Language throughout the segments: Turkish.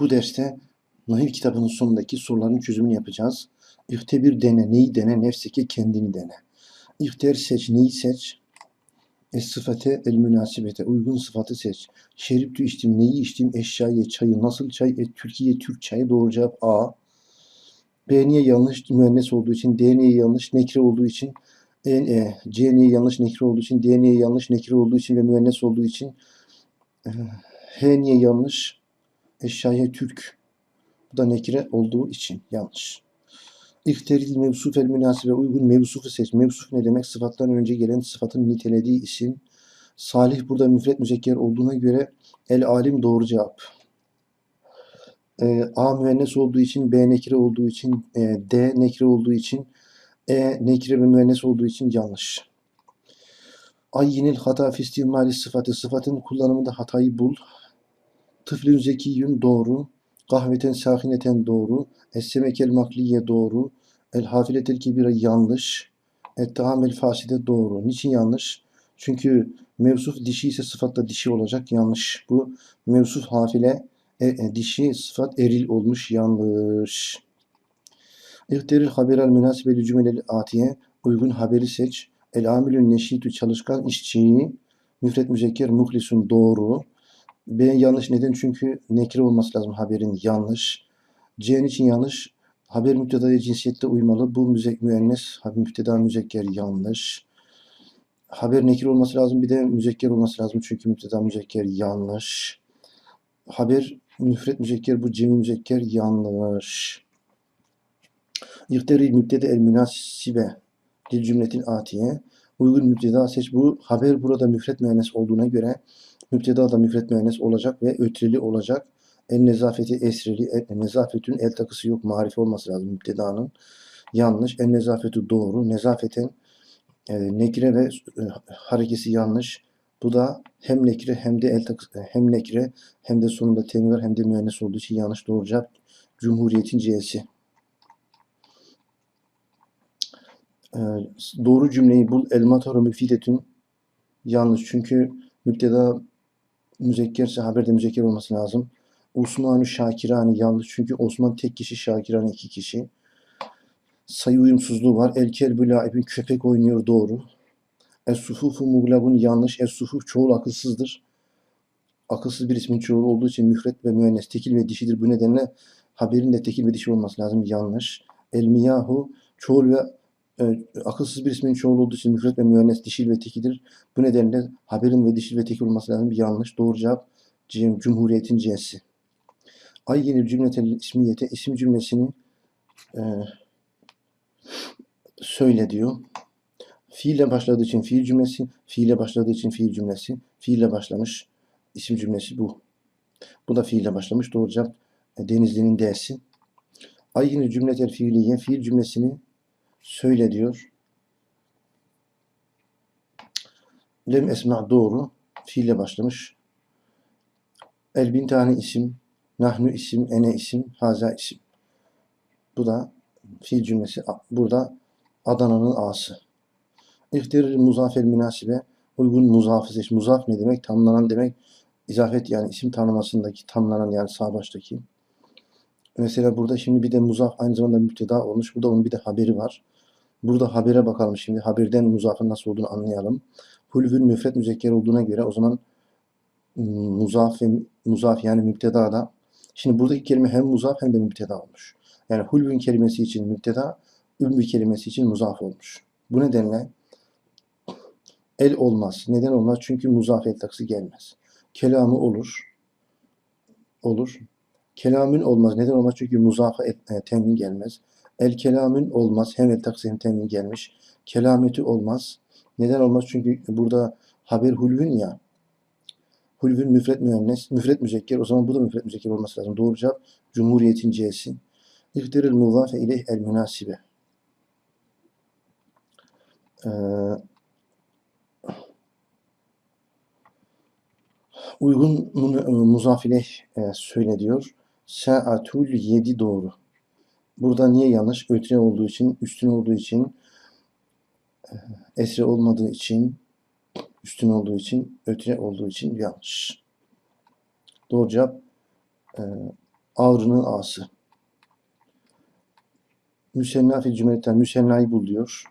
Bu derste Nahil kitabının sonundaki soruların çözümünü yapacağız. İhtebir dene, neyi dene, nefseki kendini dene. İhter seç, neyi seç? Es sıfate el münasibete, uygun sıfatı seç. Şeriptü içtim, neyi içtim? Eşyayı, çayı, nasıl çay? E, Türkiye Türk çayı, doğru cevap A. B niye yanlış? Müennes olduğu için. D niye yanlış? Nekre olduğu için. E, e, C niye yanlış? Nekre olduğu için. D niye yanlış? Nekre olduğu için ve müennes olduğu için. E, H niye yanlış? Eşyaya Türk. Bu da nekire olduğu için yanlış. İhteril mevsuf el münasibe uygun mevsufu seç. Mevsuf ne demek? Sıfattan önce gelen sıfatın nitelediği isim. Salih burada müfret müzekker olduğuna göre el alim doğru cevap. E, A müennes olduğu için, B nekire olduğu için, e, D nekire olduğu için, E nekire ve müennes olduğu için yanlış. Ayyinil hata fi istimali sıfatı. Sıfatın kullanımında hatayı bul. Tıflün zekiyyün doğru. Kahveten sakineten doğru. Essemekel makliye doğru. El hafiletel kibire yanlış. Et tahamel faside doğru. Niçin yanlış? Çünkü mevsuf dişi ise sıfatla dişi olacak. Yanlış. Bu mevsuf hafile e, e, dişi sıfat eril olmuş. Yanlış. İhteril haberel münasibeli cümleli atiye. Uygun haberi seç. El amilün neşitü çalışkan işçiyi. Müfret müzekker muhlisun doğru. B yanlış neden? Çünkü nekre olması lazım haberin yanlış. C için yanlış? Haber müptedaya cinsiyette uymalı. Bu müzek müennes, müpteda müzekker yanlış. Haber nekir olması lazım. Bir de müzekker olması lazım. Çünkü müpteda müzekker yanlış. Haber müfret müzekker bu cemi müzekker yanlış. İhteri müptede el münasibe dil cümletin atiye. Uygun müpteda seç. Bu haber burada müfret müennes olduğuna göre müpteda da müfret müennes olacak ve ötreli olacak. En nezafeti esreli, en nezafetün el takısı yok, marife olması lazım müptedanın. Yanlış. En nezafeti doğru. Nezafeten e, nekire ve e, harekesi yanlış. Bu da hem nekire hem de el takısı, e, hem nekire hem de sonunda temin var hem de müennes olduğu için yanlış doğru cevap. Cumhuriyetin C'si. E, doğru cümleyi bul. El matoru müfidetün yanlış. Çünkü müpteda müzekkerse haberde müzekker olması lazım. Osmanü Şakirani yanlış çünkü Osman tek kişi Şakirani iki kişi. Sayı uyumsuzluğu var. El kelbü laibin köpek oynuyor doğru. Es sufufu muglabun yanlış. Es sufuf çoğul akılsızdır. Akılsız bir ismin çoğulu olduğu için müfret ve müennes tekil ve dişidir. Bu nedenle haberin de tekil ve dişi olması lazım. Yanlış. El miyahu çoğul ve akılsız bir ismin çoğulu olduğu için müfret ve müennes dişil ve tekidir. Bu nedenle haberin ve dişil ve tekil olması lazım. Yanlış. Doğru cevap Cumhuriyet'in C'si. Ay yeni cümletel ismiyete isim cümlesini e, söyle diyor. Fiille başladığı için fiil cümlesi, fiile başladığı için fiil cümlesi, fiille başlamış isim cümlesi bu. Bu da fiille başlamış. Doğru cevap e, Denizli'nin D'si. Ay yeni cümletel fiiliye fiil cümlesini söyle diyor. Lem esma doğru. Fiille başlamış. El bin tane isim, nahnu isim, ene isim, haza isim. Bu da fiil cümlesi. Burada Adana'nın A'sı. İhtirir muzafel münasibe. Uygun muzafı seç. Muzaf ne demek? Tamlanan demek. İzafet yani isim tanımasındaki tamlanan yani sağ baştaki. Mesela burada şimdi bir de muzaf aynı zamanda müpteda olmuş. Burada onun bir de haberi var. Burada habere bakalım şimdi. Haberden muzafın nasıl olduğunu anlayalım. Hulvül müfret müzekker olduğuna göre o zaman muzaf ve muzaf yani müpteda da şimdi buradaki kelime hem muzaf hem de müpteda olmuş. Yani hulvün kelimesi için müpteda, ümmü kelimesi için muzaf olmuş. Bu nedenle el olmaz. Neden olmaz? Çünkü muzaf el taksı gelmez. Kelamı olur. Olur. Kelamın olmaz. Neden olmaz? Çünkü muzafa e, temin gelmez. El kelamın olmaz. Hem el taksı hem temin gelmiş. Kelameti olmaz. Neden olmaz? Çünkü burada haber hulvün ya. Hulvün müfret müennes, müfret müzekker. O zaman bu da müfret müzekker olması lazım. Doğru cevap Cumhuriyet'in C'si. İhtiril muzafe ileyh el münasibe. Ee, uygun muzaf ileyh e, söyle diyor. Sa'atul 7 doğru. Burada niye yanlış? Ötre olduğu için, üstün olduğu için, e, esre olmadığı için, üstün olduğu için, ötre olduğu için yanlış. Doğru cevap e, Ağrı'nın A'sı. Müsenna fil cümletten müsennayı bul diyor.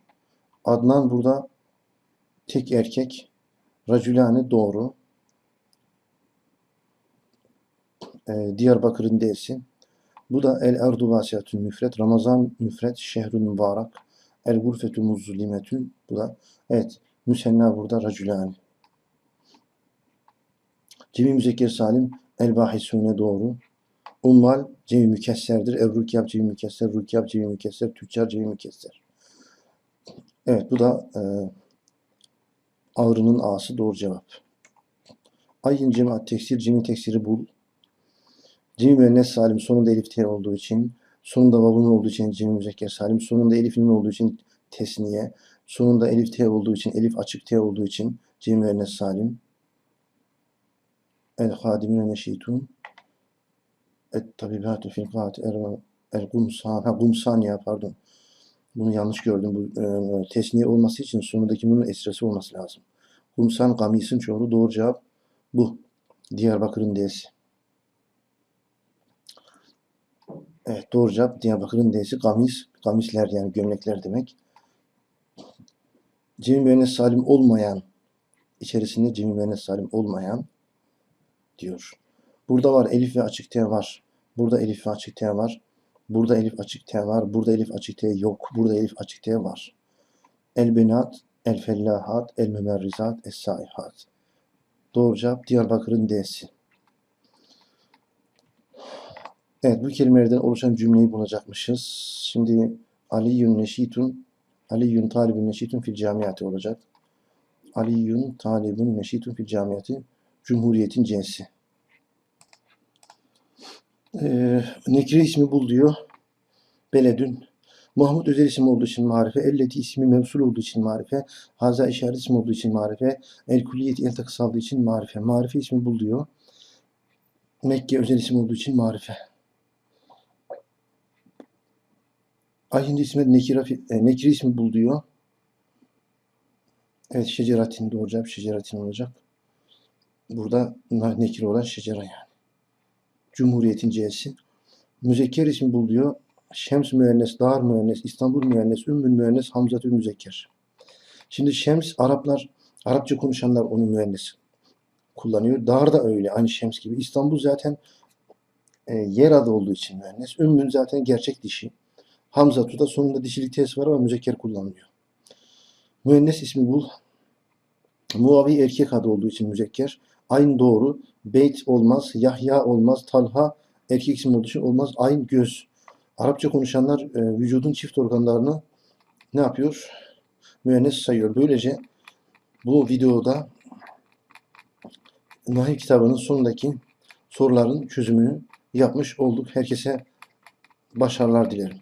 Adnan burada tek erkek. Racülane doğru. Ee, Diyarbakır'ın D'si. Bu da el erdu vasiyatün müfret. Ramazan müfret. Şehrün mübarek. El gurfetü muzlimetün. Bu da evet müsenna burada racülane. Cemi müzekker salim el bahisune doğru. Ummal cemi mükesserdir. Ev rukyab cemi mükesser. Rukyab cemi mükesser. Tüccar cemi mükesser. Evet bu da e, ağrının A'sı doğru cevap. Ayın cemaat tekstil cemi teksiri bul. Cemi müennes salim sonunda elif t olduğu için sonunda vavun olduğu için cemi müzekker salim sonunda elifinin olduğu için tesniye sonunda elif t olduğu için elif açık t olduğu için cemi müennes salim. El hadimine neşitun et tabibatü fil gâti el gumsan ha gumsaniye pardon. Bunu yanlış gördüm. Bu e, tesniye olması için sonundaki bunun esresi olması lazım. Gumsan gamisin çoğulu. Doğru cevap bu. Diyarbakır'ın D'si Evet doğru cevap Diyarbakır'ın D'si gamis. Gamisler yani gömlekler demek. Cemi müennes salim olmayan içerisinde cemi müennes salim olmayan diyor. Burada var elif ve açık T var. Burada elif ve açık T var. Burada elif açık T var. Burada elif açık T yok. Burada elif açık T var. El benat, el fellahat, el mümerrizat, es saihat. Doğru cevap Diyarbakır'ın D'si. Evet bu kelimelerden oluşan cümleyi bulacakmışız. Şimdi Aliyyun neşitun Aliyyun talibun neşitun fil camiyati olacak. Aliyyun talibun neşitun fil camiyati Cumhuriyet'in cinsi. Ee, Nekire ismi bul diyor. Beledün. Mahmut özel isim olduğu için marife. Elleti ismi mevsul olduğu için marife. Haza işaret isim olduğu için marife. El kulliyeti el takısı aldığı için marife. Marife ismi bul diyor. Mekke özel isim olduğu için marife. Ayın ismi nekira, e, nekire ismi bul diyor. Evet şeceratin doğru cevap şeceratin olacak. Burada nekire olan şecera yani. Cumhuriyetin C'si. Müzekker ismi bul diyor. Şems müennes, dar müennes, İstanbul müennes, ümmül müennes, hamzatü müzekker. Şimdi Şems Araplar, Arapça konuşanlar onu müennes kullanıyor. Dar da öyle aynı Şems gibi. İstanbul zaten e, yer adı olduğu için müennes. Ümmün zaten gerçek dişi. Hamzatu da sonunda dişilik tesi var ama müzekker kullanılıyor. Müennes ismi bul. Muavi erkek adı olduğu için müzekker. Aynı doğru. Beyt olmaz. Yahya olmaz. Talha erkek isim olduğu için olmaz. Aynı göz. Arapça konuşanlar e, vücudun çift organlarını ne yapıyor? Müennes sayıyor. Böylece bu videoda Nahiv kitabının sonundaki soruların çözümünü yapmış olduk. Herkese başarılar dilerim.